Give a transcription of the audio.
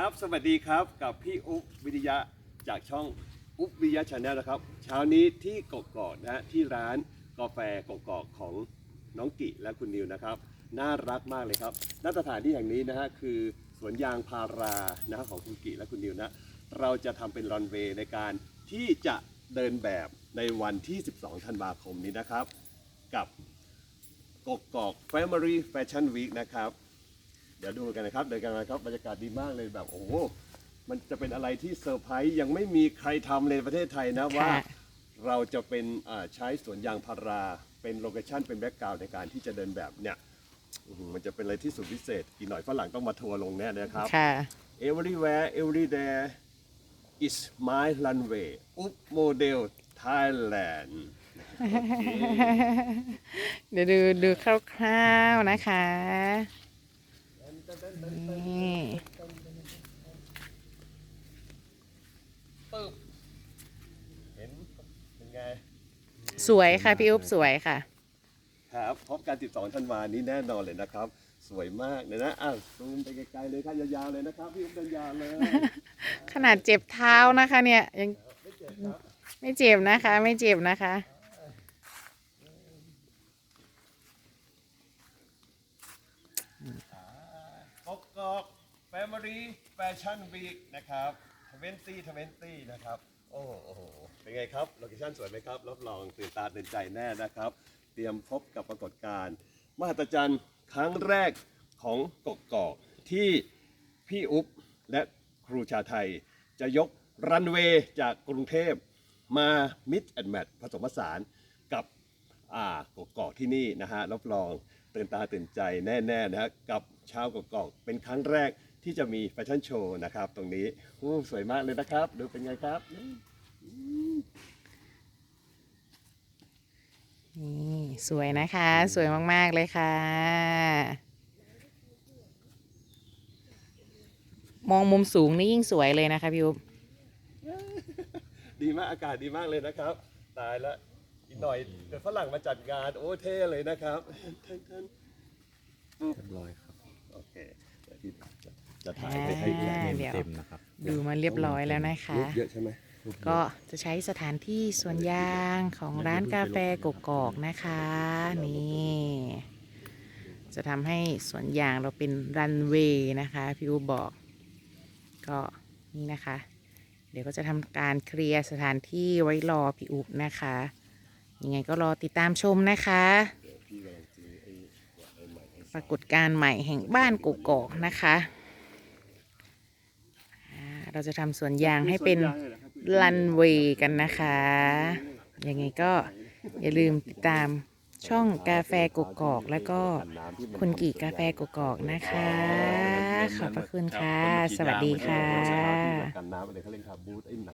ครับ สวัสดีครับกับพี่อุ๊บวิทยาจากช่องอุ๊บวิทยาชาแนลนะครับ เช้านี้ที่กกอกนะฮะที่ร้านกาแฟกกอกของน้องกิและคุณนิวนะครับ น่ารักมากเลยครับณสถานที่แห่งนี้นะฮะคือสวนยางพารานะฮะของคุณกิและคุณนิวนะเราจะทำเป็นรันเวย์ในการที่จะเดินแบบในวันที่ 12 ธันวาคมนี้นะครับ กับกกอก Family Fashion Week นะครับ ดี๋ยวดูกันนะครับเดินกันนะครับบรรยากาศดีมากเลยแบบโอ้โหมันจะเป็นอะไรที่เซอร์ไพรส์ยังไม่มีใครทำเลยในประเทศไทยนะว่า เราจะเป็นอ่าใช้สวนยางพาราเป็นโลเคชั่นเป็นแบ็กกราวด์ในการที่จะเดินแบบเนี่ยอื้อหือมันจะเป็นอะไรที่สุดพิเศษอีกหน่อยฝรั่งต้องมาทัวร์ลงแน่นะครับ ค่ะ everywhere every day is my runway อุ๊บโมเดล Thailand โอเค เดี๋ยวดูดูคร่าวๆนะคะ นี่ปึ๊บเห็นเป็นไง สวยค่ะ พี่อุ๊บสวยค่ะ ครับพบกัน12ธันวานี้แน่นอนเลยนะครับ สวยมากเลยนะอะซูมไปไกลๆเลยครับยาวๆเลยนะครับ พี่อุ๊บเดินยาวเลยขนาดเจ็บเท้านะคะ เนี่ยยังไม่เจ็บนะคะ ไม่เจ็บนะคะ กกอก Family Fashion Week นะครับ2020นะครับ โอ้โห เป็นไงครับ โลเคชั่นสวยไหมครับ รับรองตื่นตาตื่นใจแน่นะครับ เตรียมพบกับปรากฏการณ์มหัศจรรย์ครั้งแรกของกกอกที่พี่อุ๊บและครูชาไทย จะยกรันเวย์จากกรุงเทพมามิดแอนด์แมทผสมผสานกับอ่ากกอกที่นี่นะฮะรับรองตื่นตาตื่นใจแน่ๆนะฮะกับชาวกกอกเป็นครั้งแรก ที่จะมีแฟชั่นโชว์นะครับ ตรงนี้อู้สวยมากเลยนะครับ ดูเป็นไงครับนี่สวยนะคะ สวยมาก ๆ เลยค่ะ มองมุมสูงนี่ยิ่งสวยเลยนะคะพี่อุ๊บดีมากอากาศดีมากเลยนะครับ ตายแล้วอีกหน่อยเดี๋ยวฝรั่งมาจัดงานโอ้เท่เลยนะครับเท่นเท่นปุ๊บเรียบร้อยครับ โอเคเดี๋ยวพี่จะ จะถ่ายไปให้อ่าเห็นเดี๋ยวเต็มนะครับดูมาเรียบร้อยแล้วนะคะรูปเยอะใช่ไหมก็จะใช้สถานที่สวนยางของร้านกาแฟกกอกนะคะ นี่จะทำให้สวนยางเราเป็นรันเวย์นะคะพี่อูบอก ก็นี่นะคะ เดี๋ยวก็จะทำการเคลียร์สถานที่ไว้รอพี่อุบนะคะ ยังไงก็รอติดตามชมนะคะเดี๋ยวพี่กำลังซื้อไอ้เนี่ยไอ้ใหม่ให้ปรากฏการณ์ใหม่แห่งบ้านกกอกนะคะอ่า เราจะทำสวนยางให้เป็นรันเวย์กันนะคะ ยังไงก็อย่าลืมติดตามช่องกาแฟกกอก แล้วก็คุณกี่กาแฟกกอกนะคะ ขอบพระคุณค่ะ สวัสดีค่ะ